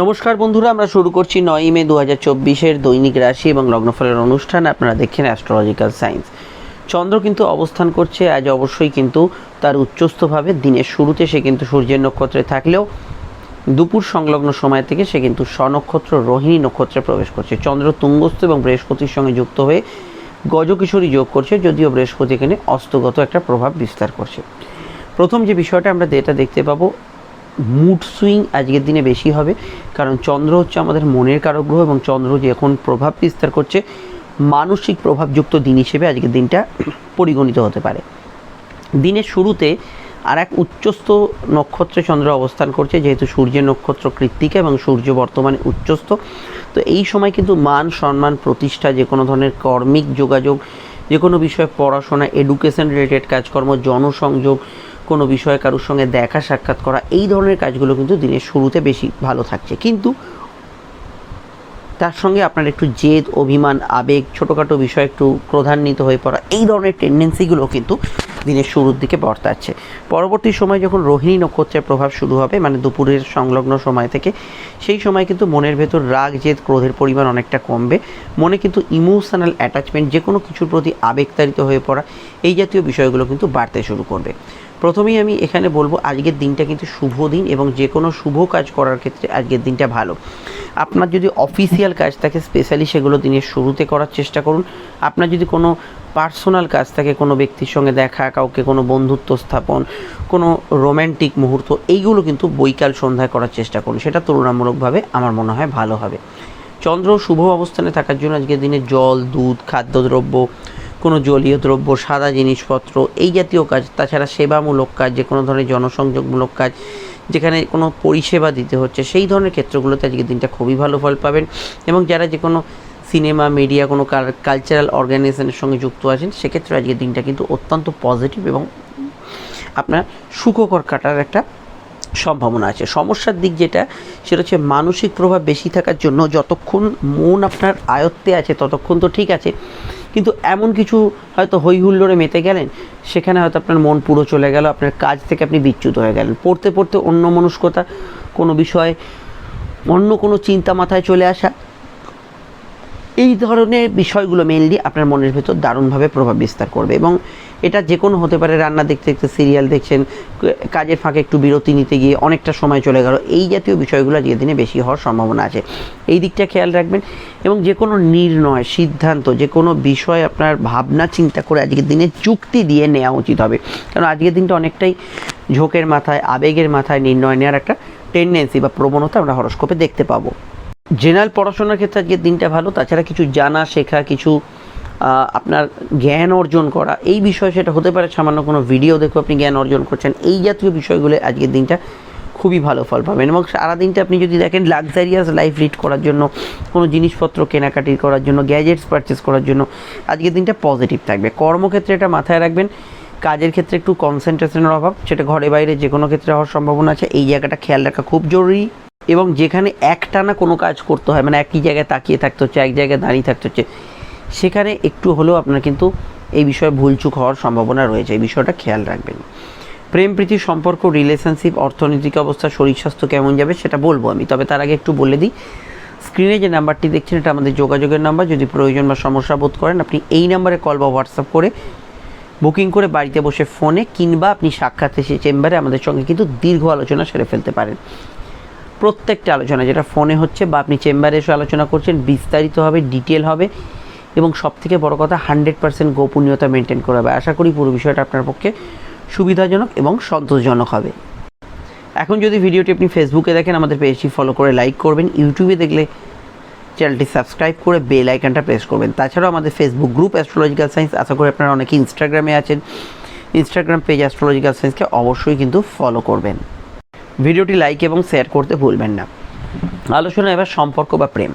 নমস্কার বন্ধুরা, আমরা শুরু করছি নয় মে দু হাজার চব্বিশের দৈনিক রাশি এবং লগ্নফলের অনুষ্ঠান। আপনারা দেখছেন অ্যাস্ট্রোলজিক্যাল সায়েন্স চন্দ্র কিন্তু অবস্থান করছে, আজ অবশ্যই কিন্তু তার উচ্চস্থভাবে দিনের শুরুতে সে কিন্তু সূর্যের নক্ষত্রে থাকলেও দুপুর সংলগ্ন সময় থেকে সে কিন্তু স্বনক্ষত্র, রোহিণী নক্ষত্রে প্রবেশ করছে। চন্দ্র তুঙ্গস্থ এবং বৃহস্পতির সঙ্গে যুক্ত হয়ে গজকিশোরী যোগ করছে, যদিও বৃহস্পতি এখানে অস্তগত একটা প্রভাব বিস্তার করছে। প্রথম যে বিষয়টা আমরা যেটা দেখতে পাবো মুড সুইং আজকের দিনে বেশি হবে। কারণ চন্দ্র হচ্ছে আমাদের মনের কারক গ্রহ এবং চন্দ্র যে এখন প্রভাব বিস্তার করছে, মানসিক প্রভাবযুক্ত দিন হিসেবে আজকের দিনটা পরিগণিত হতে পারে। দিনের শুরুতে আর এক উচ্চস্থ নক্ষত্রে চন্দ্র অবস্থান করছে, যেহেতু সূর্যের নক্ষত্র কৃত্তিকা এবং সূর্য বর্তমানে উচ্চস্থ। তো এই সময় কিন্তু মান, সম্মান, প্রতিষ্ঠা, যে কোনো ধরনের কর্মিক যোগাযোগ, যে কোনো বিষয়ে পড়াশোনা এডুকেশন রিলেটেড কাজকর্ম, জনসংযোগ কোনো বিষয়ে কারোর সঙ্গে দেখা সাক্ষাৎ করা, এই ধরনের কাজগুলো কিন্তু দিনের শুরুতে বেশি ভালো থাকছে। কিন্তু তার সঙ্গে আপনার একটু জেদ, অভিমান, আবেগ, ছোটোখাটো বিষয় একটু ক্রধান্বিত হয়ে পড়া, এই ধরনের টেন্ডেন্সিগুলো কিন্তু দিনের শুরুর দিকে বর্তাচ্ছে। পরবর্তী সময় যখন রোহিণী নক্ষত্রের প্রভাব শুরু হবে মানে দুপুরের সংলগ্ন সময় থেকে, সেই সময় কিন্তু মনের ভেতর রাগ, জেদ, ক্রোধের পরিমাণ অনেকটা কমবে। মনে কিন্তু ইমোশনাল অ্যাটাচমেন্ট যে কোনো কিছুর প্রতি আবেগতাড়িত হয়ে পড়া, এই জাতীয় বিষয়গুলো কিন্তু বাড়তে শুরু করবে। প্রথমেই আমি এখানে বলব, আজকের দিনটা কিন্তু শুভ দিন এবং যে কোনো শুভ কাজ করার ক্ষেত্রে আজকের দিনটা ভালো। আপনার যদি অফিসিয়াল কাজ থাকে স্পেশালি সেগুলো দিনের শুরুতে করার চেষ্টা করুন। আপনার যদি কোনো পার্সোনাল কাজ থাকে, কোনো ব্যক্তির সঙ্গে দেখা, কাউকে কোনো বন্ধুত্ব স্থাপন, কোনো রোম্যান্টিক মুহূর্ত, এইগুলো কিন্তু বৈকাল সন্ধ্যায় করার চেষ্টা করুন। সেটা তুলনামূলকভাবে আমার মনে হয় ভালো হবে। চন্দ্র শুভ অবস্থানে থাকার জন্য আজকের দিনে জল, দুধ, খাদ্যদ্রব্য কোনো জলীয় দ্রব্য, সাদা জিনিসপত্র, এই জাতীয় কাজ, তাছাড়া সেবামূলক কাজ, যে কোনো ধরনের জনসংযোগমূলক কাজ, যেখানে কোনো পরিষেবা দিতে হচ্ছে, সেই ধরনের ক্ষেত্রগুলোতে আজকের দিনটা খুবই ভালো ফল পাবেন। এবং যারা যে কোনো সিনেমা, মিডিয়া, কোনো কালচারাল অর্গানাইজেশনের সঙ্গে যুক্ত আছেন, সেক্ষেত্রে আজকের দিনটা কিন্তু অত্যন্ত পজিটিভ এবং আপনার সুখকর কাটার একটা সম্ভাবনা আছে। সমস্যার দিক যেটা, সেটা হচ্ছে মানসিক প্রভাব বেশি থাকার জন্য যতক্ষণ মন আপনার আয়ত্তে আছে, ততক্ষণ তো ঠিক আছে। কিন্তু এমন কিছু হয়তো হই হুল্লোড়ে মেতে গেলেন, সেখানে হয়তো আপনার মন পুরো চলে গেল, আপনার কাজ থেকে আপনি বিচ্যুত হয়ে গেলেন। পড়তে পড়তে অন্য মনস্কতা, কোনো বিষয়ে অন্য কোনো চিন্তা মাথায় চলে আসা, এই ধরনের বিষয়গুলো মেনলি আপনার মনের ভেতর দারুণভাবে প্রভাব বিস্তার করবে এবং এটা যে কোনো হতে পারে, রান্না দেখতে দেখতে সিরিয়াল দেখছেন, কাজের ফাঁকে একটু বিরতি নিতে গিয়ে অনেকটা সময় চলে গেল। এই জাতীয় বিষয়গুলো আজকের দিনে বেশি হওয়ার সম্ভাবনা আছে। এই দিকটা খেয়াল রাখবেন এবং যে কোনো নির্ণয়, সিদ্ধান্ত যে কোনো বিষয় আপনার ভাবনা, চিন্তা করে আজকের দিনে চুক্তি দিয়ে নেওয়া উচিত হবে। কারণ আজকের দিনটা অনেকটাই ঝোঁকের মাথায়, আবেগের মাথায় নির্ণয় নেওয়ার একটা টেন্ডেন্সি বা প্রবণতা আমরা হরস্কোপে দেখতে পাবো। জেনারেল পড়াশোনার ক্ষেত্রে আজকের দিনটা ভালো, তাছাড়া কিছু জানা, শেখা, কিছু আপনার জ্ঞান অর্জন করা। এই বিষয়ে সেটা হতে পারে সামান্য কোনো ভিডিও দেখে আপনি জ্ঞান অর্জন করছেন। এই জাতীয় বিষয়গুলো আজকের দিনটা খুবই ভালো ফল পাবেন এবং সারাদিনটা আপনি যদি দেখেন লাক্সারিয়াস লাইফ লিড করার জন্য, কোনো জিনিসপত্র কেনাকাটি করার জন্য গ্যাজেটস পারচেস করার জন্য, আজকের দিনটা পজিটিভ থাকবে। কর্মক্ষেত্রে এটা মাথায় রাখবেন। কাজের ক্ষেত্রে একটু কনসেন্ট্রেশনের অভাব। সেটা ঘরে বাইরে যে কোনো ক্ষেত্রে হওয়ার সম্ভাবনা আছে। এই জায়গাটা খেয়াল রাখা খুব জরুরি। এবং যেখানে একটানা কোনো কাজ করতে হয় মানে একই জায়গায় তাকিয়ে থাকতে হচ্ছে, এক জায়গায় দাঁড়িয়ে থাকতে হচ্ছে সেখানে একটু হলেও আপনার কিন্তু এই বিষয়ে ভুলচুক হওয়ার সম্ভাবনা রয়েছে। এই বিষয়টা খেয়াল রাখবেন। প্রেম, প্রীতি, সম্পর্ক রিলেশনশিপ অর্থনৈতিক অবস্থা, শরীর স্বাস্থ্য কেমন যাবে সেটা বলব আমি। তবে তার আগে একটু বলে দিই স্ক্রিনে যে নাম্বারটি দেখছেন এটা আমাদের যোগাযোগের নাম্বার। যদি প্রয়োজন বা সমস্যা বোধ করেন, আপনি এই নাম্বারে কল বা হোয়াটসঅ্যাপ করে বুকিং করে বাড়িতে বসে ফোনে কিংবা আপনি সাক্ষাৎ এসে চেম্বারে আমাদের সঙ্গে কিন্তু দীর্ঘ আলোচনা সেরে ফেলতে পারেন। প্রত্যেকটা আলোচনা যেটা ফোনে হচ্ছে বা আপনি চেম্বারে এসে আলোচনা করছেন বিস্তারিত হবে ডিটেল হবে। এবং সব থেকে বড় কথা হান্ড্রেড পার্সেন্ট গোপনীয়তা মেনটেন করা হবে। আশা করি পুরো বিষয়টা আপনার পক্ষে সুবিধাজনক এবং সন্তোষজনক হবে। এখন যদি ভিডিওটি আপনি ফেসবুকে দেখেন, আমাদের পেজটি ফলো করে লাইক করবেন। ইউটিউবে দেখলে চ্যানেলটি সাবস্ক্রাইব করে বেল আইকনটা প্রেস করবেন। তাছাড়াও আমাদের ফেসবুক গ্রুপ অ্যাস্ট্রোলজিক্যাল সায়েন্স, আশা করি আপনারা অনেকে ইনস্টাগ্রামে আছেন। ইনস্টাগ্রাম পেজ অ্যাস্ট্রোলজিক্যাল সায়েন্সকে অবশ্যই কিন্তু ফলো করবেন। ভিডিওটি লাইক এবং শেয়ার করতে ভুলবেন না। আলোচনা এবার সম্পর্ক বা প্রেম।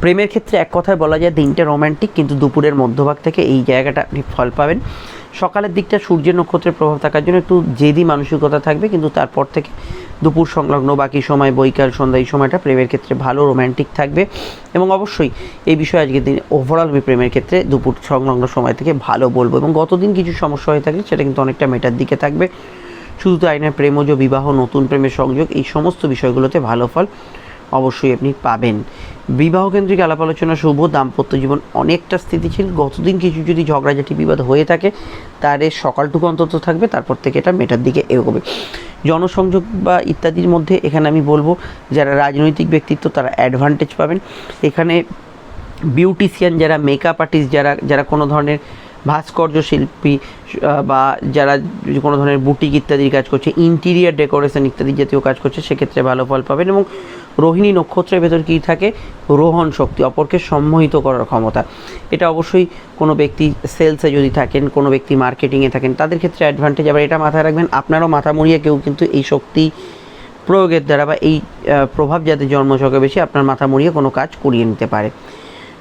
প্রেমের ক্ষেত্রে এক কথায় বলা যায় দিনটা রোম্যান্টিক কিন্তু দুপুরের মধ্যভাগ থেকে এই জায়গাটা আপনি ফল পাবেন। সকালের দিকটা সূর্যের নক্ষত্রের প্রভাব থাকার জন্য একটু জেদি মানসিকতা থাকবে, কিন্তু তারপর থেকে দুপুর সংলগ্ন, বাকি সময়, বৈকাল, সন্ধ্যা, এই সময়টা প্রেমের ক্ষেত্রে ভালো রোম্যান্টিক থাকবে। এবং অবশ্যই এই বিষয়ে আজকের দিন ওভারঅল আমি প্রেমের ক্ষেত্রে দুপুর সংলগ্ন সময় থেকে ভালো বলব। এবং গতদিন কিছু সমস্যা হয়ে থাকলে সেটা কিন্তু অনেকটা মেটার দিকে থাকবে। শুধু তাই না প্রেমজ বিবাহ, নতুন প্রেমের সংযোগ, এই সমস্ত বিষয়গুলোতে ভালো ফল অবশ্যই আপনি পাবেন। বিবাহ কেন্দ্রিক আলাপ আলোচনা শুভ, দাম্পত্য জীবন অনেকটা স্থিতিশীল। গতদিন কিছু যদি ঝগড়াঝাটি বিবাদ হয়ে থাকে, তার এর সকালটুকু অন্তত থাকবে, তারপর থেকে এটা মেটার দিকে এগোবে। জনসংযোগ বা ইত্যাদির মধ্যে এখানে আমি বলব, যারা রাজনৈতিক ব্যক্তিত্ব, তারা অ্যাডভান্টেজ পাবেন। এখানে বিউটিশিয়ান যারা মেকআপ আর্টিস্ট যারা যারা কোনো ধরনের ভাস্কর্য শিল্পী বা যারা কোনো ধরনের বুটিক ইত্যাদির কাজ করছে ইন্টিরিয়ার ডেকোরেশন ইত্যাদি জাতীয় কাজ করছে, সেক্ষেত্রে ভালো ফল পাবেন এবং রোহিণী নক্ষত্রের ভেতর কী থাকে? রোহণ শক্তি, অপরকে সম্মোহিত করার ক্ষমতা। এটা অবশ্যই কোনো ব্যক্তি সেলসে যদি থাকেন, কোনো ব্যক্তি মার্কেটিংয়ে থাকেন, তাদের ক্ষেত্রে অ্যাডভান্টেজ আবার এটা মাথায় রাখবেন, আপনারও মাথা মুড়িয়ে কেউ কিন্তু এই শক্তি প্রয়োগের দ্বারা বা এই প্রভাব যাদের জন্মছকে বেশি, আপনার মাথা মুড়িয়ে কোনো কাজ করিয়ে নিতে পারে।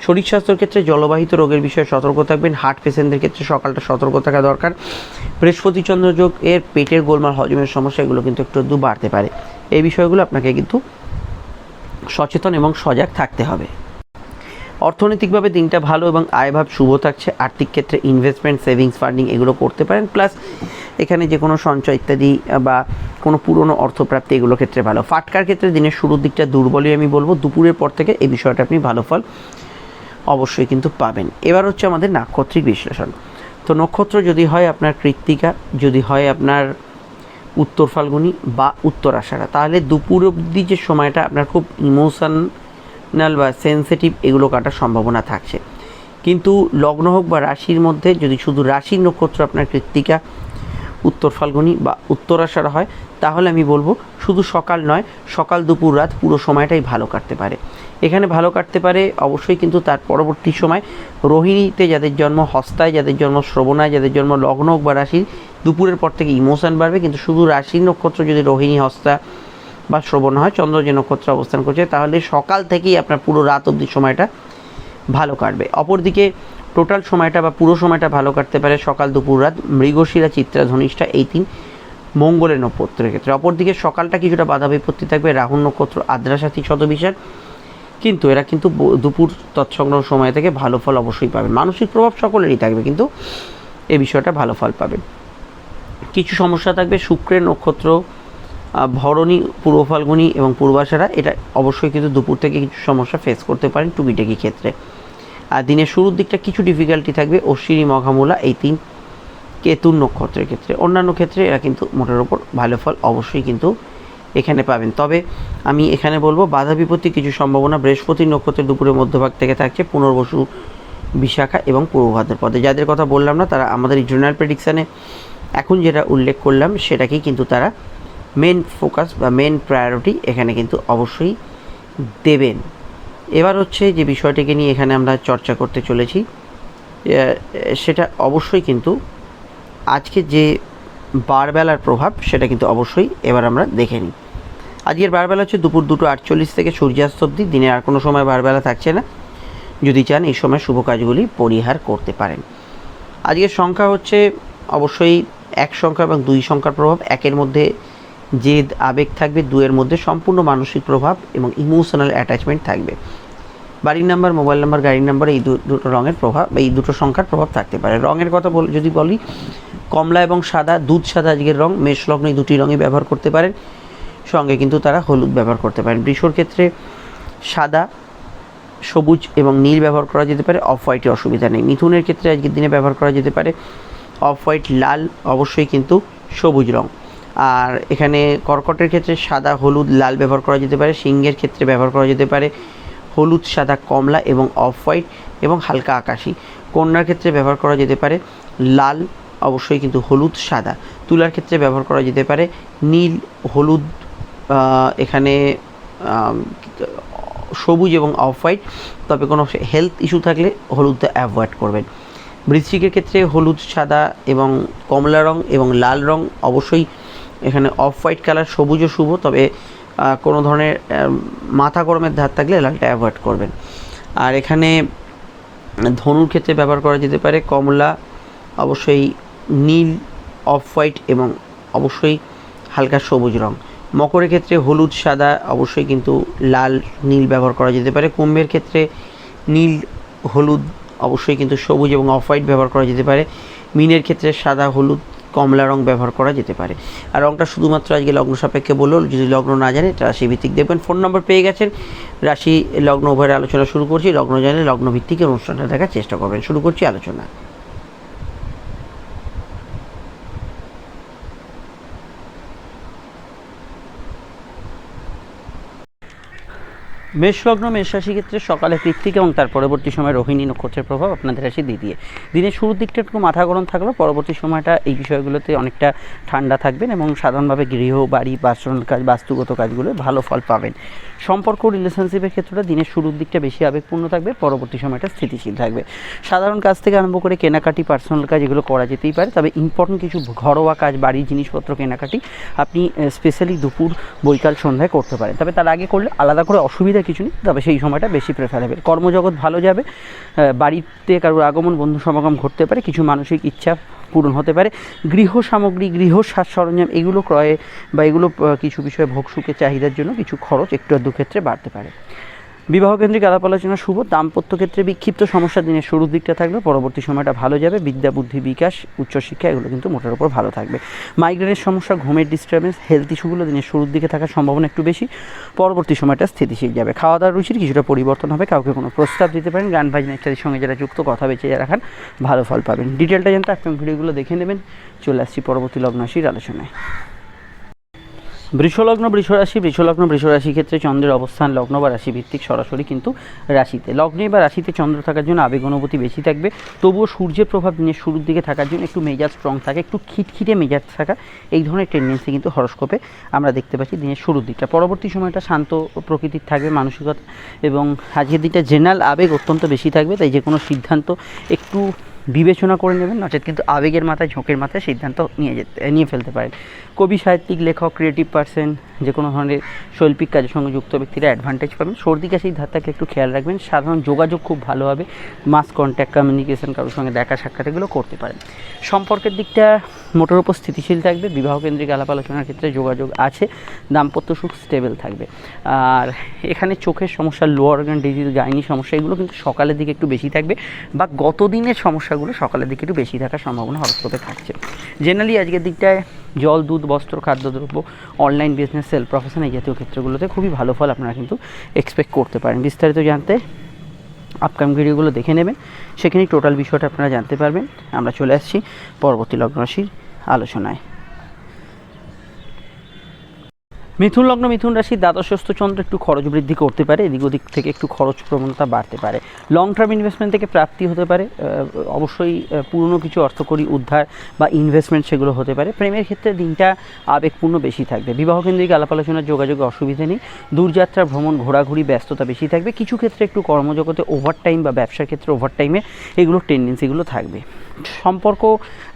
শরীর স্বাস্থ্যের ক্ষেত্রে জলবাহিত রোগের বিষয়ে সতর্ক থাকবেন হার্ট পেশেন্টদের ক্ষেত্রে সকালটা সতর্ক থাকা দরকার। বৃহস্পতি চন্দ্র যোগ এর পেটের গোলমাল হজমের সমস্যা, এগুলো কিন্তু একটু একটু বাড়তে পারে। এই বিষয়গুলো আপনাকে কিন্তু সচেতন এবং সজাগ থাকতে হবে। অর্থনৈতিকভাবে দিনটা ভালো এবং আয়ভাব শুভ থাকছে। আর্থিক ক্ষেত্রে ইনভেস্টমেন্ট সেভিংস ফান্ডিং এগুলো করতে পারেন। প্লাস এখানে যে কোনো সঞ্চয় ইত্যাদি বা কোনো পুরনো অর্থপ্রাপ্তি এগুলো ক্ষেত্রে ভালো। ফাটকার ক্ষেত্রে দিনের শুরুর দিকটা দুর্বলই আমি বলব। দুপুরের পর থেকে এই বিষয়টা আপনি ভালো ফল অবশ্যই কিন্তু পাবেন। এবার হচ্ছে আমাদের নাক্ষত্রিক বিশ্লেষণ। তো নক্ষত্র যদি হয় আপনার কৃত্তিকা, যদি হয় আপনার উত্তর ফাল্গুনি বা উত্তর আষাঢ়া। তাহলে দুপুর অবধি যে সময়টা আপনার খুব ইমোশনাল বা সেন্সিটিভ এগুলো কাটার সম্ভাবনা থাকছে। কিন্তু লগ্ন হোক বা রাশির মধ্যে যদি শুধু রাশির নক্ষত্র আপনার কৃত্তিকা উত্তর ফাল্গুনি বা উত্তর আষাঢ়া হয়, তাহলে আমি বলব শুধু সকাল নয়, সকাল দুপুর রাত পুরো সময়টাই ভালো কাটতে পারে। এখানে ভালো কাটতে পারে, অবশ্যই কিন্তু তার পরবর্তী সময় রোহিণীতে যাদের জন্ম হস্তায়, যাদের জন্ম শ্রবণায়, যাদের জন্ম লগ্ন বা রাশির, দুপুরের পর থেকে ইমোশন বাড়বে। কিন্তু শুধু রাশির নক্ষত্র যদি রোহিণী হস্তা বা শ্রবণ হয়, চন্দ্র যে নক্ষত্রে অবস্থান করছে, তাহলে সকাল থেকেই আপনার পুরো রাত অবধি সময়টা ভালো কাটবে। অপরদিকে টোটাল সময়টা বা পুরো সময়টা ভালো কাটতে পারে সকাল, দুপুর, রাত। মৃগশিরা, চিত্রা, ধনিষ্ঠা এই তিন মঙ্গলের নক্ষত্রের ক্ষেত্রে। অপরদিকে সকালটা কিছুটা বাধা বিপত্তি থাকবে। রাহুল নক্ষত্র আদ্রাসাথী শতবিশার কিন্তু এরা কিন্তু দুপুর তৎসংগ্রহ সময় থেকে ভালো ফল অবশ্যই পাবেন। মানসিক প্রভাব সকলেরই থাকবে, কিন্তু এ বিষয়টা ভালো ফল পাবেন। কিছু সমস্যা থাকবে, শুক্রের নক্ষত্র ভরণী, পূর্ব ফাল্গুনি এবং পূর্বাশারা, এটা অবশ্যই কিন্তু দুপুর থেকে কিছু সমস্যা ফেস করতে পারেন টুকিটাকি ক্ষেত্রে। আর দিনের শুরুর দিকটা কিছু ডিফিকাল্টি থাকবে, অশ্বিনী, মঘামূলা, এই তিন কেতুর নক্ষত্রের ক্ষেত্রে। অন্যান্য ক্ষেত্রে এরা কিন্তু মোটের ওপর ভালো ফল অবশ্যই কিন্তু এখানে পাবেন। তবে আমি এখানে বলব, বাধা বিপত্তি কিছু সম্ভাবনা বৃহস্পতি নক্ষত্রের দুপুরের মধ্যভাগ থেকে থাকছে পুনর্বসু বিশাখা এবং পূর্ব ভাদ্রপদে যাদের কথা বললাম না, তারা আমাদের জেনারেল প্রেডিকশানে এখন যেটা উল্লেখ করলাম সেটাকেই কিন্তু তারা মেন ফোকাস বা মেন প্রায়োরিটি এখানে কিন্তু অবশ্যই দেবেন। এবার হচ্ছে যে বিষয়টিকে নিয়ে এখানে আমরা চর্চা করতে চলেছি সেটা অবশ্যই কিন্তু আজকে যে বারবেলার প্রভাব, সেটা কিন্তু অবশ্যই এবার আমরা দেখে নিই। আজকের বারবেলা হচ্ছে দুপুর দুটো আটচল্লিশ থেকে সূর্যাস্ত অবধি। দিনে আর কোনো সময় বারবেলা থাকছে না। যদি চান এই সময় শুভ কাজগুলি পরিহার করতে পারেন। আজকের সংখ্যা হচ্ছে অবশ্যই এক সংখ্যা এবং দুই সংখ্যার প্রভাব। একের মধ্যে জেদ, আবেগ থাকবে। দুয়ের মধ্যে সম্পূর্ণ মানসিক প্রভাব এবং ইমোশনাল অ্যাটাচমেন্ট থাকবে। বাড়ির নাম্বার, মোবাইল নাম্বার, গাড়ির নাম্বার, এই দুটো রঙের প্রভাব এই দুটো সংখ্যার প্রভাব থাকতে পারে। রঙের কথা বল যদি বলি, কমলা এবং সাদা, দুধ সাদা আজকের রং, মেষ লগ্ন এই দুটি রঙই ব্যবহার করতে পারেন। সঙ্গে কিন্তু তারা হলুদ ব্যবহার করতে পারেন। বৃষর ক্ষেত্রে সাদা, সবুজ এবং নীল ব্যবহার করা যেতে পারে। অফ হোয়াইটের অসুবিধা নেই। মিথুনের ক্ষেত্রে আজকের দিনে ব্যবহার করা যেতে পারে। অফ হোয়াইট, লাল অবশ্যই কিন্তু সবুজ রং। আর এখানে কর্কটের ক্ষেত্রে সাদা, হলুদ, লাল ব্যবহার করা যেতে পারে। সিংহের ক্ষেত্রে ব্যবহার করা যেতে পারে। হলুদ, সাদা কমলা এবং অফ হোয়াইট এবং হালকা আকাশি। কন্যার ক্ষেত্রে ব্যবহার করা যেতে পারে লাল, অবশ্যই কিন্তু হলুদ, সাদা। তুলার ক্ষেত্রে ব্যবহার করা যেতে পারে নীল, হলুদ এখানে সবুজ এবং অফ হোয়াইট। তবে কোনো হেলথ ইস্যু থাকলে হলুদটা অ্যাভয়েড করবেন। বৃশ্চিকের ক্ষেত্রে হলুদ, সাদা এবং কমলা রং এবং লাল রং অবশ্যই এখানে অফ হোয়াইট কালার সবুজও শুভ। তবে কোনো ধরনের মাথা গরমের ধার থাকলে লালটা অ্যাভয়েড করবেন। আর এখানে ধনুর ক্ষেত্রে ব্যবহার করা যেতে পারে কমলা, অবশ্যই নীল অফ হোয়াইট এবং অবশ্যই হালকা সবুজ রং। মকরের ক্ষেত্রে হলুদ, সাদা, অবশ্যই কিন্তু লাল, নীল ব্যবহার করা যেতে পারে। কুম্ভের ক্ষেত্রে নীল, হলুদ, অবশ্যই কিন্তু সবুজ এবং অফ হোয়াইট ব্যবহার করা যেতে পারে। মিনের ক্ষেত্রে সাদা, হলুদ কমলা রং ব্যবহার করা যেতে পারে। আর রংটা শুধুমাত্র আজকে লগ্ন সাপেক্ষে বলল, যদি লগ্ন না জানে রাশি ভিত্তিক দেখবেন। ফোন নম্বর পেয়ে গেছেন। রাশি লগ্ন উভয়ের আলোচনা শুরু করছি। লগ্ন জানে লগ্ন ভিত্তিক অনুষ্ঠানটা দেখার চেষ্টা করবেন। শুরু করছি আলোচনা। মেষ লগ্ন মেষ রাশি ক্ষেত্রে সকালে কৃত্তিক এবং তার পরবর্তী সময় রোহিণী নক্ষত্রের প্রভাব আপনাদের রাশি দিয়ে দিয়ে। দিনের শুরুর দিকটা একটু মাথা গরম থাকলেও পরবর্তী সময়টা এই বিষয়গুলোতে অনেকটা ঠান্ডা থাকবেন এবং সাধারণভাবে গৃহ, বাড়ি, বাসন কাজ, বাস্তুগত কাজগুলো ভালো ফল পাবেন। সম্পর্ক রিলেশনশিপের ক্ষেত্রে দিনের শুরুর দিকটা বেশি আবেগপূর্ণ থাকবে, পরবর্তী সময়টা স্থিতিশীল থাকবে। সাধারণ কাজ থেকে আরম্ভ করে কেনাকাটি পার্সোনাল কাজ এগুলো করা যেতেই পারে, তবে ইম্পর্টেন্ট কিছু ঘরোয়া কাজ, বাড়ির জিনিসপত্র কেনাকাটি আপনি স্পেশালি দুপুর, বৈকাল, সন্ধ্যায় করতে পারেন। তবে তার আগে করলে আলাদা করে অসুবিধা কিছু নেই, তবে সেই সময়টা বেশি প্রেফারেবল কর্মজগৎ ভালো যাবে বাড়িতে কারোর আগমন, বন্ধু সমাগম ঘটতে পারে, কিছু মানসিক ইচ্ছা পূরণ হতে পারে। গৃহ সামগ্রী, গৃহ সাজ সরঞ্জাম, এগুলো ক্রয়ে বা এগুলো কিছু বিষয়ে ভোগসুখের চাহিদার জন্য কিছু খরচ একটু আধটু ক্ষেত্রে বাড়তে পারে। বিবাহ কেন্দ্রিক আলাপ আলোচনা শুভ, দাম্পত্য ক্ষেত্রে বিক্ষিপ্ত, সমস্যা দিনের শুরুর দিকটা থাকবে, পরবর্তী সময়টা ভালো যাবে, বিদ্যা, বুদ্ধি, বিকাশ, উচ্চশিক্ষা, এগুলো কিন্তু মোটের উপর ভালো থাকবে। মাইগ্রেনের সমস্যা, ঘুমের ডিস্টারবেন্স হেলথ ইস্যুগুলো দিনের শুরুর দিকে থাকার সম্ভাবনা একটু বেশি, পরবর্তী সময়টা স্থিতিশীল যাবে। খাওয়া দাওয়ার রুচির কিছুটা পরিবর্তন হবে, কাউকে কোনো প্রস্তাব দিতে পারেন, গান, বাজনা ইত্যাদির সঙ্গে যারা যুক্ত, কথা বেঁচে রাখান ভালো ফল পাবেন। ডিটেলটা জানতে আপনি ভিডিওগুলো দেখে নেবেন। চলে আসছি পরবর্তী লগ্নাশির আলোচনায়। বৃষলগ্ন বৃষরাশি বৃষলগ্ন বৃষরাশি ক্ষেত্রে চন্দ্রের অবস্থান লগ্ন বা রাশি ভিত্তিক সরাসরি কিন্তু রাশিতে। লগ্নে বা রাশিতে চন্দ্র থাকার জন্য আবেগ অনুভূতি বেশি থাকবে, তবুও সূর্যের প্রভাব দিনের শুরুর দিকে থাকার জন্য একটু মেজাজ স্ট্রং থাকে, একটু খিটখিটে মেজাজ থাকা, এই ধরনের টেন্ডেন্সি কিন্তু হরস্কোপে আমরা দেখতে পাচ্ছি দিনের শুরুর দিকটা। পরবর্তী সময়টা শান্ত প্রকৃতির থাকবে, মানসিকতা এবং আজকের দিকটা জেনারেল আবেগ অত্যন্ত বেশি থাকবে, তাই যে কোনো সিদ্ধান্ত একটু বিবেচনা করে নেবেন, নচেত কিন্তু আবেগের মাথায়, ঝোঁকের মাথায় সিদ্ধান্ত নিয়ে যেতে, নিয়ে ফেলতে পারেন। কবি, সাহিত্যিক, লেখক ক্রিয়েটিভ পার্সন যে কোনো ধরনের শৈল্পিক কাজের সঙ্গে যুক্ত ব্যক্তিরা অ্যাডভান্টেজ পাবেন। সর্দি কাশির ধারটাকে একটু খেয়াল রাখবেন। সাধারণ যোগাযোগ খুব ভালো হবে। মাস কন্ট্যাক্ট কমিউনিকেশন কারোর সঙ্গে দেখা, সাক্ষাৎ এগুলো করতে পারেন। সম্পর্কের দিকটা মোটের উপর স্থিতিশীল থাকবে। বিবাহ কেন্দ্রিক আলাপ আলোচনার ক্ষেত্রে যোগাযোগ আছে। দাম্পত্য সুখ স্টেবল থাকবে। আর এখানে চোখের সমস্যা লোয়ার অর্গান ডিজিজ গাইনি সমস্যা, এগুলো কিন্তু সকালের দিকে একটু বেশি থাকবে। বা গত দিনের সমস্যাগুলো সকালের দিকে একটু বেশি থাকার সম্ভাবনা হরস্কোপে থাকছে। জেনারেলি আজকের দিকটায় জল, দুধ, বস্ত্র, খাদ্যদ্রব্য অনলাইন বিজনেস সেল প্রফেশন এই জাতীয় ক্ষেত্রগুলোতে খুবই ভালো ফল আপনারা কিন্তু এক্সপেক্ট করতে পারেন। বিস্তারিত জানতে আপকামিং ভিডিওগুলো দেখে নেবেন। সেখানে টোটাল বিষয়টা আপনারা জানতে পারবেন। আমরা চলে আসছি পরবর্তী লগ্ন রাশির আলোচনায়। মিথুন লগ্ন, মিথুন রাশি, দ্বাদশস্থ চন্দ্র একটু খরচ বৃদ্ধি করতে পারে। এদিক ওদিক থেকে একটু খরচ প্রবণতা বাড়তে পারে। লং টার্ম ইনভেস্টমেন্ট থেকে প্রাপ্তি হতে পারে। অবশ্যই পুরনো কিছু অর্থকরী উদ্ধার বা ইনভেস্টমেন্ট সেগুলো হতে পারে। প্রেমের ক্ষেত্রে দিনটা আবেগপূর্ণ বেশি থাকবে। বিবাহ কেন্দ্রিক আলাপ আলোচনার যোগাযোগে অসুবিধা নেই। দূরযাত্রা ভ্রমণ, ঘোরাঘুরি, ব্যস্ততা বেশি থাকবে। কিছু ক্ষেত্রে একটু কর্মজগতে ওভারটাইম বা ব্যবসার ক্ষেত্রে ওভারটাইমে এগুলোর টেন্ডেন্সিগুলো থাকবে। সম্পর্ক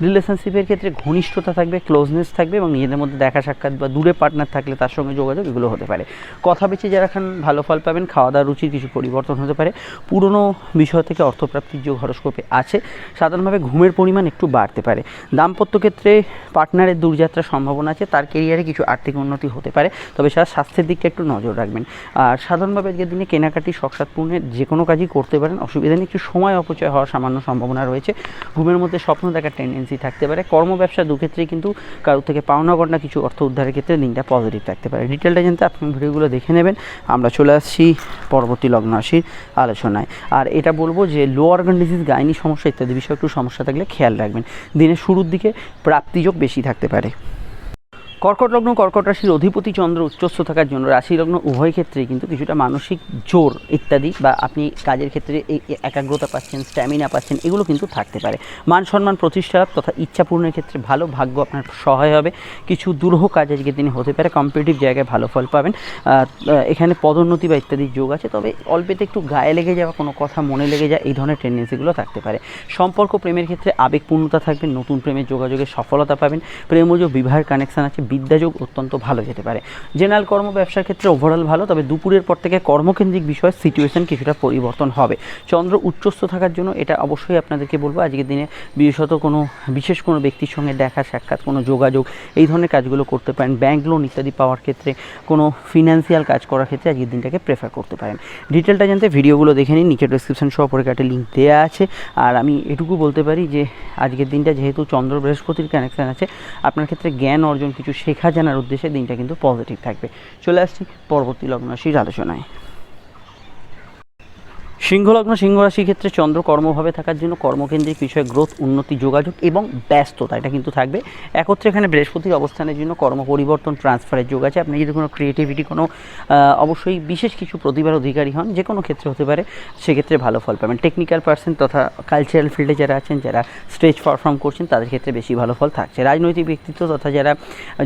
রিলেশনশিপের ক্ষেত্রে ঘনিষ্ঠতা থাকবে ক্লোজনেস থাকবে এবং নিজেদের মধ্যে দেখা সাক্ষাৎ বা দূরে পার্টনার থাকলে তার সঙ্গে যোগাযোগ এগুলো হতে পারে। কথা বেঁচে যারা খান ভালো ফল পাবেন খাওয়া দাওয়ার রুচির কিছু পরিবর্তন হতে পারে। পুরনো বিষয় থেকে অর্থপ্রাপ্তির যোগ হরস্কোপে আছে, সাধারণভাবে ঘুমের পরিমাণ একটু বাড়তে পারে। দাম্পত্য ক্ষেত্রে পার্টনারের দূরযাত্রার সম্ভাবনা আছে, তার কেরিয়ারে কিছু আর্থিক উন্নতি হতে পারে, তবে তার স্বাস্থ্যের দিকটা একটু নজর রাখবেন। আর সাধারণভাবে আজকের দিনে কেনাকাটি শখসাৎপূর্ণের যে কোনো কাজই করতে পারেন, অসুবিধা নেই, একটু সময় অপচয় হওয়ার সামান্য সম্ভাবনা রয়েছে। ঘুমের মধ্যে স্বপ্ন দেখার টেন্ডেন্সি থাকতে পারে। কর্ম ব্যবসা দু ক্ষেত্রেই কিন্তু কারোর থেকে পাওনা গণনা কিছু অর্থ উদ্ধারের ক্ষেত্রে দিনটা পজিটিভ থাকতে পারে। ডিটেলটা জানতে আপনি ভিডিওগুলো দেখে নেবেন। আমরা চলে আসছি পরবর্তী লগ্ন রাশির আলোচনায়। আর এটা বলব যে লো অর্গান ডিজিজ গাইনি সমস্যা ইত্যাদি বিষয়ে একটু সমস্যা থাকলে খেয়াল রাখবেন। দিনের শুরুর দিকে প্রাপ্তিযোগ বেশি থাকতে পারে। কর্কট লগ্ন, কর্কট রাশির অধিপতি চন্দ্র উচ্চস্থ থাকার জন্য রাশি লগ্ন উভয় ক্ষেত্রেই কিন্তু কিছুটা মানসিক জোর ইত্যাদি বা আপনি কাজের ক্ষেত্রে একাগ্রতা পাচ্ছেন স্ট্যামিনা পাচ্ছেন, এগুলো কিন্তু থাকতে পারে। মান সম্মান, প্রতিষ্ঠা তথা ইচ্ছা পূরণের ক্ষেত্রে ভালো ভাগ্য আপনার সহায় হবে। কিছু দুরূহ কাজ আজকের দিনে হতে পারে কম্পিটিটিভ জায়গায় ভালো ফল পাবেন। এখানে পদোন্নতি বা ইত্যাদির যোগ আছে, তবে অল্পেতে একটু গায়ে লেগে যাওয়া, কোনো কথা মনে লেগে যায় এই ধরনের টেন্ডেন্সিগুলো থাকতে পারে। সম্পর্ক প্রেমের ক্ষেত্রে আবেগপূর্ণতা থাকবে, নতুন প্রেমের যোগাযোগে সফলতা পাবেন। প্রেমজ বিবাহের কানেকশান আছে বিদ্যাযোগ অত্যন্ত ভালো যেতে পারে। জেনারেল কর্ম ব্যবসার ক্ষেত্রে ওভারঅল ভালো, তবে দুপুরের পর থেকে কর্মকেন্দ্রিক বিষয়ে সিচুয়েশন কিছুটা পরিবর্তন হবে। চন্দ্র উচ্চস্থ থাকার জন্য এটা অবশ্যই আপনাদেরকে বলব, আজকের দিনে বিশেষত কোনো, বিশেষ কোনো ব্যক্তির সঙ্গে দেখা, সাক্ষাৎ, কোনো যোগাযোগ, এই ধরনের কাজগুলো করতে পারেন। ব্যাংক লোন ইত্যাদি পাওয়ার ক্ষেত্রে কোনো ফিনান্সিয়াল কাজ করার ক্ষেত্রে আজকের দিনটাকে প্রেফার করতে পারেন। ডিটেলটা জানতে ভিডিওগুলো দেখে নিন নিচে ডিসক্রিপশন সহ পরে একটা লিঙ্ক দেওয়া আছে। আর আমি এটুকু বলতে পারি যে, আজকের দিনটা যেহেতু চন্দ্র বৃহস্পতির কানেকশান আছে, আপনার ক্ষেত্রে জ্ঞান অর্জন কিছু শেখা জানার উদ্দেশ্যে দিনটা কিন্তু পজিটিভ থাকবে। চলে আসছি পরবর্তী লগ্ন রাশির আলোচনায়। সিংহলগ্ন সিংহ রাশির ক্ষেত্রে চন্দ্র কর্মভাবে থাকার জন্য কর্মকেন্দ্রিক বিষয়ে গ্রোথ, উন্নতি, যোগাযোগ এবং ব্যস্ততা, এটা কিন্তু থাকবে। একত্রে এখানে বৃহস্পতির অবস্থানের জন্য কর্ম পরিবর্তন ট্রান্সফারের যোগ আছে। আপনি যদি কোনো ক্রিয়েটিভিটি কোনো অবশ্যই বিশেষ কিছু প্রতিভার অধিকারী হন যে কোনো ক্ষেত্রে হতে পারে, সেক্ষেত্রে ভালো ফল পাবেন। টেকনিক্যাল পার্সন তথা কালচারাল ফিল্ডে যারা আছেন, যারা স্টেজ পারফর্ম করছেন, তাদের ক্ষেত্রে বেশি ভালো ফল থাকছে। রাজনৈতিক ব্যক্তিত্ব তথা যারা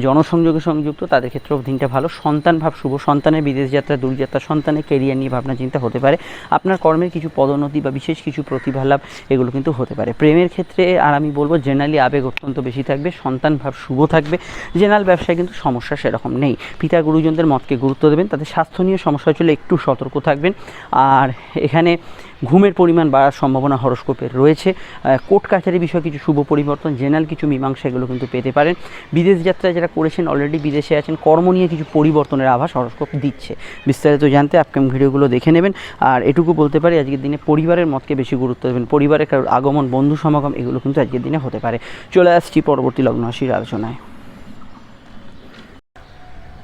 জনসংযোগে সংযুক্ত, তাদের ক্ষেত্রেও দিনটা ভালো। সন্তান ভাব শুভ। সন্তানের বিদেশ যাত্রা দূরযাত্রা সন্তানের কেরিয়ার নিয়ে ভাবনা চিন্তা হতে পারে। আপনার কর্মের কিছু পদোন্নতি বা বিশেষ কিছু প্রতিভা লাভ এগুলো কিন্তু হতে পারে। প্রেমের ক্ষেত্রে, আর আমি বলব জেনারেলি আবেগ অত্যন্ত বেশি থাকবে, সন্তান ভাব শুভ থাকবে। জেনারেল ব্যবসায় কিন্তু সমস্যা সেরকম নেই। পিতা গুরুজনদের মতকে গুরুত্ব দেবেন, তাদের স্বাস্থ্য নিয়ে সমস্যা হচ্ছিল একটু সতর্ক থাকবেন। আর এখানে ঘুমের পরিমাণ বাড়ার সম্ভাবনা হরস্কোপের রয়েছে। কোর্ট কাছারি বিষয়ে কিছু শুভ পরিবর্তন, জেনারেল কিছু মীমাংসা এগুলো কিন্তু পেতে পারেন। বিদেশ যাত্রা যারা করেছেন অলরেডি বিদেশে আছেন, কর্ম নিয়ে কিছু পরিবর্তনের আভাস হরস্কোপ দিচ্ছে। বিস্তারিত জানতে আপকামিং ভিডিওগুলো দেখে নেবেন। আর এটুকু বলতে পারি, আজকের দিনে পরিবারের মতকে বেশি গুরুত্ব দেবেন। পরিবারের কারোর আগমন, বন্ধু সমাগম, এগুলো কিন্তু আজকের দিনে হতে পারে। চলে আসছি পরবর্তী লগ্ন আলোচনায়।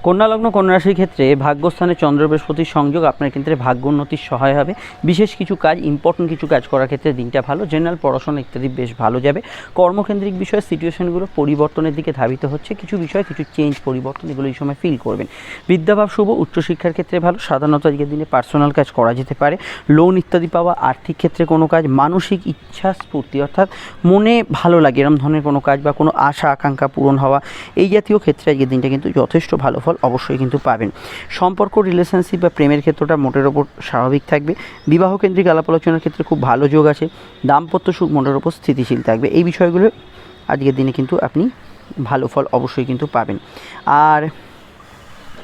কন্যা লগ্ন কন্যা রাশির ক্ষেত্রে ভাগ্যস্থানে চন্দ্র বৃহস্পতির সংযোগ আপনার ক্ষেত্রে ভাগ্য উন্নতির সহায় হবে। বিশেষ কিছু কাজ ইম্পর্টেন্ট কিছু কাজ করার ক্ষেত্রে দিনটা ভালো। জেনারেল পড়াশোনা ইত্যাদি বেশ ভালো যাবে। কর্মকেন্দ্রিক বিষয়ে সিচুয়েশনগুলো পরিবর্তনের দিকে ধাবিত হচ্ছে। কিছু বিষয়, কিছু চেঞ্জ পরিবর্তন এগুলো এই সময় ফিল করবেন। বিদ্যাভাব শুভ, উচ্চশিক্ষার ক্ষেত্রে ভালো। সাধারণত আজকের দিনে পার্সোনাল কাজ করা যেতে পারে। লোন ইত্যাদি পাওয়া, আর্থিক ক্ষেত্রে কোনো কাজ, মানসিক ইচ্ছা স্ফূর্তি অর্থাৎ মনে ভালো লাগে, এরম ধরনের কোনো কাজ বা কোনো আশা, আকাঙ্ক্ষা পূরণ হওয়া, এই জাতীয় ক্ষেত্রে আজকের দিনটা কিন্তু যথেষ্ট ভালো। ফল অবশ্যই কিন্তু পাবেন। সম্পর্ক রিলেশনশিপ বা প্রেমের ক্ষেত্রটা মোটের ওপর স্বাভাবিক থাকবে। বিবাহ কেন্দ্রিক আলাপ আলোচনার ক্ষেত্রে খুব ভালো যোগ আছে। দাম্পত্য সুখ মোটের ওপর স্থিতিশীল থাকবে। এই বিষয়গুলো আজকের দিনে কিন্তু আপনি ভালো ফল অবশ্যই কিন্তু পাবেন। আর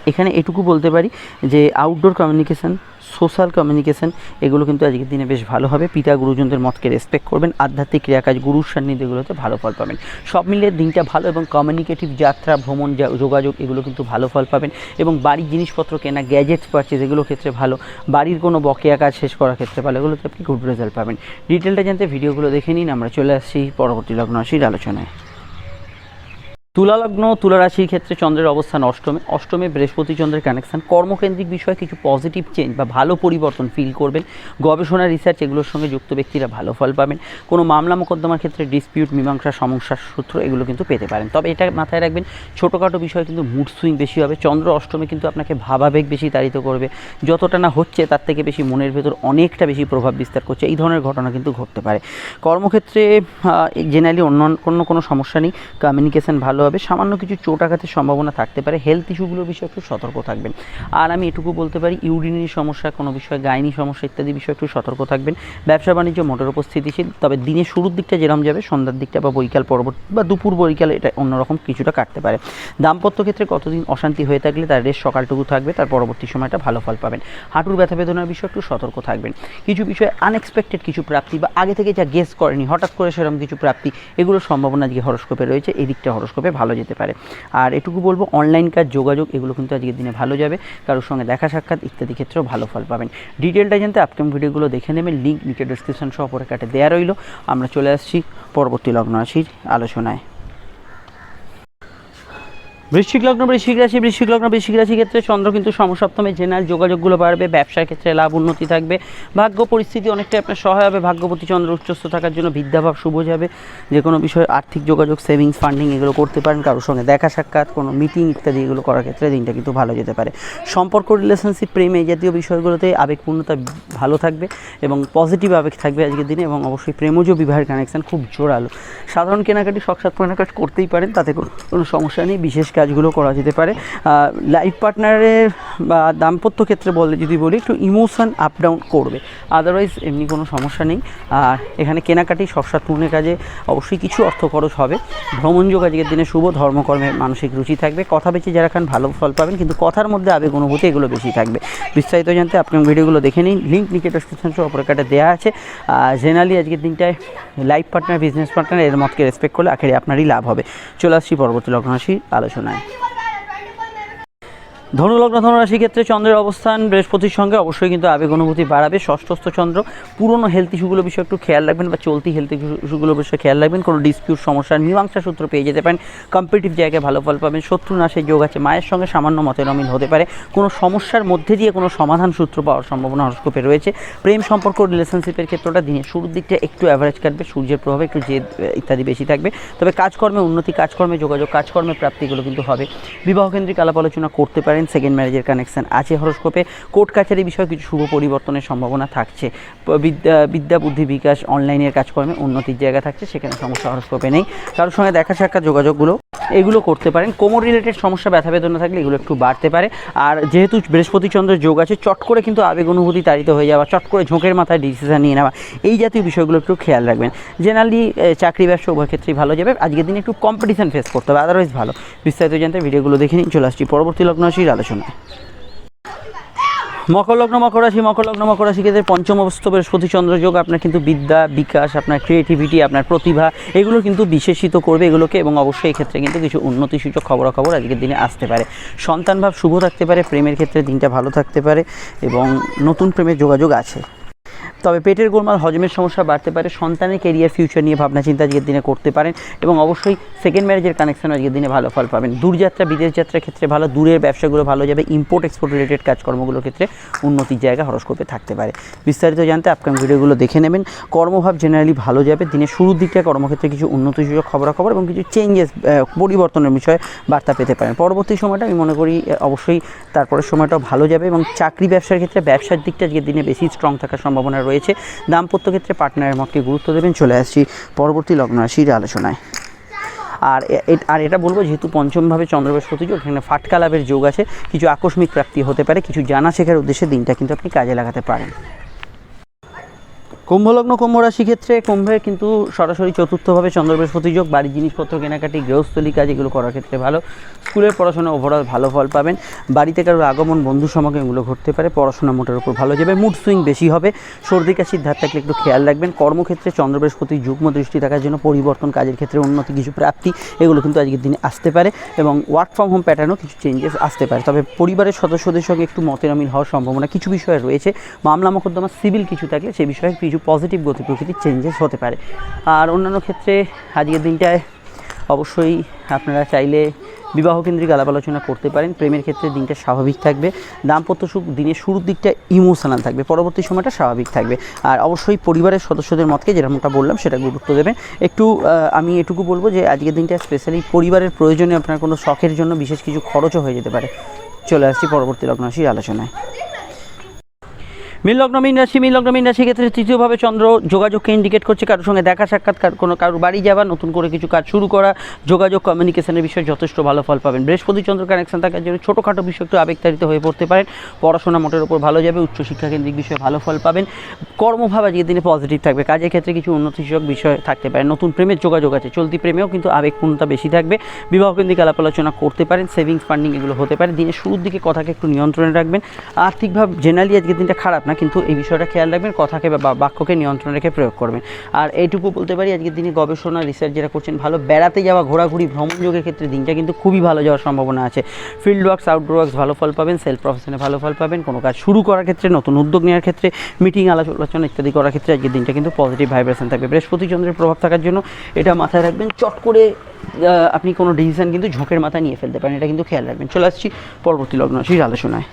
এখানে এটুকু বলতে পারি যে আউটডোর কমিউনিকেশন সোশ্যাল কমিউনিকেশন, এগুলো কিন্তু আজকের দিনে বেশ ভালো হবে। পিতা গুরুজনদের মতকে রেসপেক্ট করবেন, আধ্যাত্মিক ক্রিয়াকাজ, গুরুর সান্নিধ্য এগুলোতে ভালো ফল পাবেন। সব মিলিয়ে দিনটা ভালো এবং কমিউনিকেটিভ যাত্রা, ভ্রমণ যোগাযোগ, এগুলো কিন্তু ভালো ফল পাবেন এবং বাড়ির জিনিসপত্র কেনা গ্যাজেটস পারচেজ এগুলো ক্ষেত্রে ভালো। বাড়ির কোনো বকেয়া কাজ শেষ করার ক্ষেত্রে ভালো, এগুলোতে আপনি গুড রেজাল্ট পাবেন। ডিটেলটা জানতে ভিডিওগুলো দেখে নিন, আমরা চলে আসছি পরবর্তী লগ্ন রাশির আলোচনায়। তুলা লগ্ন তুলা রাশির ক্ষেত্রে চন্দ্রের অবস্থান অষ্টমে অষ্টমে বৃহস্পতি চন্দ্রের কানেকশান কর্মকেন্দ্রিক বিষয়ে কিছু পজিটিভ চেঞ্জ বা ভালো পরিবর্তন ফিল করবেন। গবেষণা রিসার্চ এগুলোর সঙ্গে যুক্ত ব্যক্তিরা ভালো ফল পাবেন। কোনো মামলা মোকদ্দমার ক্ষেত্রে ডিসপিউট মীমাংসা সমস্যার সূত্র এগুলো কিন্তু পেতে পারেন। তবে এটা মাথায় রাখবেন, ছোটোখাটো বিষয়ে কিন্তু মুড সুইং বেশি হবে। চন্দ্র অষ্টমে কিন্তু আপনাকে ভাবাবেগ বেশি তাড়িত করবে। যতটা না হচ্ছে তার থেকে বেশি মনের ভেতর অনেকটা বেশি প্রভাব বিস্তার করছে। এই ধরনের ঘটনা কিন্তু ঘটতে পারে। কর্মক্ষেত্রে জেনারেলি অন্য অন্য কোনো সমস্যা নেই। কমিউনিকেশন ভালো হবে সামান্য কিছু চোট আঘাতের সম্ভাবনা থাকতে পারে। হেলথ ইস্যুগুলোর বিষয়ে একটু সতর্ক থাকবেন। আর আমি এটুকু বলতে পারি ইউরিনারি সমস্যা, কোনো বিষয়ে গাইনি সমস্যা ইত্যাদি বিষয়ে একটু সতর্ক থাকবেন। ব্যবসা বাণিজ্য মোটর উপর স্থিতিশীল, তবে দিনের শুরুর দিকটা যেরকম যাবে, সন্ধ্যার দিকটা বা বৈকাল পরবর্তী বা দুপুর বৈকাল এটা অন্যরকম কিছুটা কাটতে পারে। দাম্পত্য ক্ষেত্রে কতদিন অশান্তি হয়ে থাকলে তার রেস্ট সকালটুকু থাকবে, তার পরবর্তী সময়টা ভালো ফল পাবেন। হাঁটুর ব্যথা বেদনার বিষয়ে একটু সতর্ক থাকবেন। কিছু বিষয়ে আনএক্সপেক্টেড কিছু প্রাপ্তি বা আগে থেকে যা গেস করেনি, হঠাৎ করে সেরকম কিছু প্রাপ্তি, এগুলোর সম্ভাবনা আজকে হরস্কোপে রয়েছে। এই দিকটা হরস্কোপে ভালো যেতে পারে। আর এটুকু বলব অনলাইন কাজ, যোগাযোগ, এগুলো কিন্তু আজকের দিনে ভালো যাবে। কারোর সঙ্গে দেখা সাক্ষাৎ ইত্যাদি ক্ষেত্রেও ভালো ফল পাবেন। ডিটেলটা জানতে আপকাম ভিডিওগুলো দেখে নেবেন। লিঙ্ক নিচে ডিসক্রিপশন সহ পরে কাটে দেওয়া রইল। আমরা চলে আসছি পরবর্তী লগ্ন রাশির আলোচনায়। বৃশ্চিক লগ্ন, বৃশ্চিক রাশি, বৃশ্চিক লগ্ন, বৃশ্চিক রাশির ক্ষেত্রে চন্দ্র কিন্তু সমসপ্তমে জেনারেল যোগাযোগগুলো বাড়বে, ব্যবসার ক্ষেত্রে লাভ উন্নতি থাকবে, ভাগ্য পরিস্থিতি অনেকটাই আপনার সহায় হবে ভাগ্যবতী চন্দ্র উচ্চস্থ থাকার জন্য বিদ্যাভাব শুভ যাবে, যে কোনো বিষয়ে আর্থিক যোগাযোগ সেভিংস ফান্ডিং এগুলো করতে পারেন, কারোর সঙ্গে দেখা সাক্ষাৎ, কোনো মিটিং ইত্যাদি এগুলো করার ক্ষেত্রে দিনটা কিন্তু ভালো যেতে পারে। সম্পর্ক রিলেশনশিপ প্রেম এই জাতীয় বিষয়গুলোতে আবেগপূর্ণতা ভালো থাকবে এবং পজিটিভ আবেগ থাকবে আজকের দিনে এবং অবশ্যই প্রেমজ বিবাহের কানেকশন খুব জোরালো। সাধারণ কেনাকাটি, শখ সাত কেনাকাটি করতেই পারেন, তাতে কোনো সমস্যা নেই, বিশেষ কাজগুলো করা যেতে পারে। লাইফ পার্টনারের বা দাম্পত্য ক্ষেত্রে বলে, যদি বলি, একটু ইমোশন আপ ডাউন করবে। আদারওয়াইজ এমনি কোনো সমস্যা নেই। আর এখানে কেনাকাটি সবসাত পূর্ণের কাজে অবশ্যই কিছু অর্থ খরচ হবে। ভ্রমণযোগ আজকের দিনে শুভ, ধর্মকর্মে মানসিক রুচি থাকবে। কথা বেঁচে যারা খান, ভালো ফল পাবেন। কিন্তু কথার মধ্যে আবেগ, অনুভূতি এগুলো বেশি থাকবে। বিস্তারিত জানতে আপনি ভিডিওগুলো দেখে নিন। লিঙ্ক নিচে ডিসক্রিপশন সহ অপর কাটে দেওয়া আছে। জেনারেলি আজকের দিনটায় লাইফ পার্টনার বিজনেস পার্টনার এর মতকে রেসপেক্ট করলে আখেরে আপনারই লাভ হবে। চলে আসছি পরবর্তী লগ্ন রাশি আলোচনায় ধনুলগ্ন ধনুরাশি ক্ষেত্রে চন্দ্রের অবস্থান বৃহস্পতির সঙ্গে অবশ্যই কিন্তু আবেগ অনুভূতি বাড়াবে। ষষ্ঠস্থ চন্দ্র, পুরনো হেলথ ইস্যুগুলো বিষয়ে একটু খেয়াল রাখবেন বা চলতি হেলথ ইস্যুগুলো বিষয়ে খেয়াল রাখবেন। কোনো ডিসপিউট সমস্যা, মীমাংসা সূত্র পেয়ে যেতে পারেন। কম্পিটিভ জায়গায় ভালো ফল পাবেন। শত্রু নাশের যোগ আছে। মায়ের সঙ্গে সামান্য মতের অমিল হতে পারে। কোনো সমস্যার মধ্যে দিয়ে কোনো সমাধান সূত্র পাওয়ার সম্ভাবনা হরস্কোপে রয়েছে। প্রেম সম্পর্ক রিলেশনশিপের ক্ষেত্রটা দিনের শুরুর দিকটা একটু অ্যাভারেজ কাটবে। সূর্যের প্রভাবে একটু জেদ ইত্যাদি বেশি থাকবে। তবে কাজকর্মে উন্নতি, কাজকর্মে যোগাযোগ, কাজকর্মে প্রাপ্তিগুলো কিন্তু হবে। বিবাহকেন্দ্রিক আলাপ আলোচনা করতে পারেন। সেকেন্ড ম্যারেজের কানেকশন আছে হরস্কোপে কোর্ট কাছারি বিষয়ে কিছু শুভ পরিবর্তনের সম্ভাবনা থাকছে। বিদ্যা বিদ্যা, বুদ্ধি বিকাশ অনলাইনের কাজকর্মে উন্নতির জায়গা থাকছে, সেখানে সমস্যা হরস্কোপে নেই। কারোর সঙ্গে দেখা সাক্ষাৎ যোগাযোগগুলো এগুলো করতে পারেন। কোমর রিলেটেড সমস্যা, ব্যথা বেদনা থাকলে এগুলো একটু বাড়তে পারে। আর যেহেতু বৃহস্পতি চন্দ্রের যোগ আছে, চট করে কিন্তু আবেগ অনুভূতি তাড়িত হয়ে যাওয়া, চট করে ঝোঁকের মাথায় ডিসিশন নিয়ে নেওয়া, এই জাতীয় বিষয়গুলো একটু খেয়াল রাখবেন। জেনারেলি চাকরি ব্যবসা উভয় ক্ষেত্রেই ভালো যাবে। আজকের দিনে একটু কম্পিটিশন ফেস করতে হবে আদারওয়াইজ ভালো। বিস্তারিত জানতে ভিডিওগুলো দেখে নিন, চলে আসছি পরবর্তী লগ্ন রাশির আলোচনায় মকর লগ্ন মকর রাশি মকর লগ্ন মকর রাশি ক্ষেত্রে পঞ্চম অবস্থ বৃহস্পতি চন্দ্রযোগ আপনার কিন্তু বিদ্যা, বিকাশ, আপনার ক্রিয়েটিভিটি আপনার প্রতিভা, এগুলো কিন্তু বিশেষিত করবে এগুলোকে এবং অবশ্যই এক্ষেত্রে কিন্তু কিছু উন্নতি সূচক খবরাখবর আজকের দিনে আসতে পারে। সন্তান ভাব শুভ থাকতে পারে, প্রেমের ক্ষেত্রে দিনটা ভালো থাকতে পারে এবং নতুন প্রেমের যোগাযোগ আছে। তবে পেটের গোলমাল, হজমের সমস্যা বাড়তে পারে, সন্তানের কেরিয়ার ফিউচার নিয়ে ভাবনা চিন্তা আজকের দিনে করতে পারেন এবং অবশ্যই সেকেন্ড ম্যারেজের কানেকশন আজকের দিনে ভালো ফল পাবেন। দূরযাত্রা, বিদেশ যাত্রার ক্ষেত্রে ভালো, দূরের ব্যবসাগুলো ভালো যাবে ইম্পোর্ট এক্সপোর্ট রিলেটেড কাজকর্মগুলোর ক্ষেত্রে উন্নতির জায়গা হরস্কোপে থাকতে পারে। বিস্তারিত জানতে আপকাম ভিডিওগুলো দেখে নেবেন। কর্মভাব জেনারেলি ভালো যাবে, দিনের শুরুর দিকটা কর্মক্ষেত্রে কিছু উন্নতি সুযোগ, খবরাখবর এবং কিছু চেঞ্জেস পরিবর্তনের বিষয়ে বার্তা পেতে পারেন। পরবর্তী সময়টা আমি মনে করি অবশ্যই তারপরের সময়টাও ভালো যাবে এবং চাকরি ব্যবসার ক্ষেত্রে ব্যবসার দিকটা আজকের দিনে বেশি স্ট্রং থাকার সম্ভাবনা দাম্পত্য ক্ষেত্রে পার্টনারের মতকে গুরুত্ব দেবেন। চলে আসছি পরবর্তী লগ্ন রাশির আলোচনায়। আর আর এটা বলব, যেহেতু পঞ্চমভাবে চন্দ্রবেশ প্রতিযোগ, এখানে ফাটকা লাভের যোগ আছে। কিছু আকস্মিক প্রাপ্তি হতে পারে, কিছু জানা শেখার উদ্দেশ্যে দিনটা কিন্তু আপনি কাজে লাগাতে পারেন। কুম্ভলগ্ন কুম্ভ রাশি ক্ষেত্রে কুম্ভে কিন্তু সরাসরি চতুর্থভাবে চন্দ্র বৃহস্পতি যোগ বাড়ির জিনিসপত্র কেনাকাটি গৃহস্থলী কাজ এগুলো করার ক্ষেত্রে ভালো। স্কুলের পড়াশোনা ওভারঅল ভালো ফল পাবেন। বাড়িতে কারোর আগমন, বন্ধু সমাগম এগুলো ঘটতে পারে। পড়াশোনা মোটের উপর ভালো যাবে। মুড সুইং বেশি হবে। সর্দি কাশির ধার থাকলে একটু খেয়াল রাখবেন। কর্মক্ষেত্রে চন্দ্র বৃহস্পতি যুগ্ম দৃষ্টি থাকার জন্য পরিবর্তন কাজের ক্ষেত্রে উন্নতি, কিছু প্রাপ্তি এগুলো কিন্তু আজকের দিনে আসতে পারে এবং ওয়ার্ক ফ্রম হোম প্যাটার্নও কিছু চেঞ্জেস আসতে পারে। তবে পরিবারের সদস্যদের সঙ্গে একটু মতের অমিল হওয়ার সম্ভাবনা কিছু বিষয়ে রয়েছে। মামলা, মোকদ্দমা সিভিল কিছু থাকলে সেই বিষয়ে কিছু পজিটিভ গতি প্রকৃতির চেঞ্জেস হতে পারে। আর অন্যান্য ক্ষেত্রে আজকের দিনটায় অবশ্যই আপনারা চাইলে বিবাহ কেন্দ্রিক আলাপ আলোচনা করতে পারেন। প্রেমের ক্ষেত্রে দিনটা স্বাভাবিক থাকবে। দাম্পত্য সুখ দিনের শুরুর দিকটা ইমোশনাল থাকবে। পরবর্তী সময়টা স্বাভাবিক থাকবে। আর অবশ্যই পরিবারের সদস্যদের মতকে যেরকমটা বললাম সেটা গুরুত্ব দেবেন। একটু আমি এটুকু বলব যে আজকের দিনটা স্পেশালি পরিবারের প্রয়োজনে আপনার কোনো শখের জন্য বিশেষ কিছু খরচও হয়ে যেতে পারে। চলে আসছি পরবর্তী লগ্নরাশির আলোচনায়। মিল লগ্ন, মিন রাশি মিল লগ্ন, মিন রাশি ক্ষেত্রে তৃতীয়ভাবে চন্দ্র যোগাযোগকে ইন্ডিকেট করছে। কারোর সঙ্গে দেখা, সাক্ষাৎ, কার- কোনো কারোর বাড়ি যাওয়া, নতুন করে কিছু কাজ শুরু করা, যোগাযোগ কমিউনিকেশনের বিষয়ে যথেষ্ট ভালো ফল পাবেন। বৃহস্পতি চন্দ্র কানেকশন থাকার জন্য ছোটোখাটো বিষয় একটু আবেগতাড়িত হয়ে পড়তে পারেন। পড়াশোনা মোটের উপর ভালো যাবে, উচ্চশিক্ষা কেন্দ্রিক বিষয়ে ভালো ফল পাবেন। কর্মভাব আজকের দিনে পজিটিভ থাকবে। কাজের ক্ষেত্রে কিছু উন্নতিসূচক বিষয় থাকতে পারে। নতুন প্রেমের যোগাযোগ আছে। চলতি প্রেমেও কিন্তু আবেগপূর্ণতা বেশি থাকবে। বিবাহ কেন্দ্রিক আলাপ আলোচনা করতে পারেন। সেভিংস ফান্ডিং এগুলো হতে পারে। দিনের শুরুর দিকে কথাকে একটু নিয়ন্ত্রণে রাখবেন। আর্থিকভাবে জেনারেলি আজকের দিনটা খারাপ না, কিন্তু এই বিষয়টা খেয়াল রাখবেন, কথাকে বা বাক্যকে নিয়ন্ত্রণ রেখে প্রয়োগ করবেন। আর এইটুকু বলতে পারি, আজকের দিনে গবেষণা রিসার্চ যেটা করছেন, ভালো বেড়াতে যাওয়া, ঘোরাঘুরি, ভ্রমণ যোগের ক্ষেত্রে দিনটা কিন্তু খুবই ভালো যাওয়ার সম্ভাবনা আছে। ফিল্ড ওয়ার্কস আউটডোর ওয়ার্কস ভালো ফল পাবেন সেলফ প্রফেশনে ভালো ফল পাবেন, কোনো কাজ শুরু করার ক্ষেত্রে, নতুন উদ্যোগ নেওয়ার ক্ষেত্রে মিটিং আলোচনা ইত্যাদি করার ক্ষেত্রে আজকের দিনটা কিন্তু পজিটিভ ভাইব্রেশন থাকবে। বৃহস্পতি চন্দ্রের প্রভাব থাকার জন্য এটা মাথায় রাখবেন, চট করে আপনি কোনো ডিসিশন কিন্তু ঝোঁকের মাথায় নিয়ে ফেলতে পারেন, এটা কিন্তু খেয়াল রাখবেন। চলে আসছি পরবর্তী লগ্ন সেই আলোচনায়।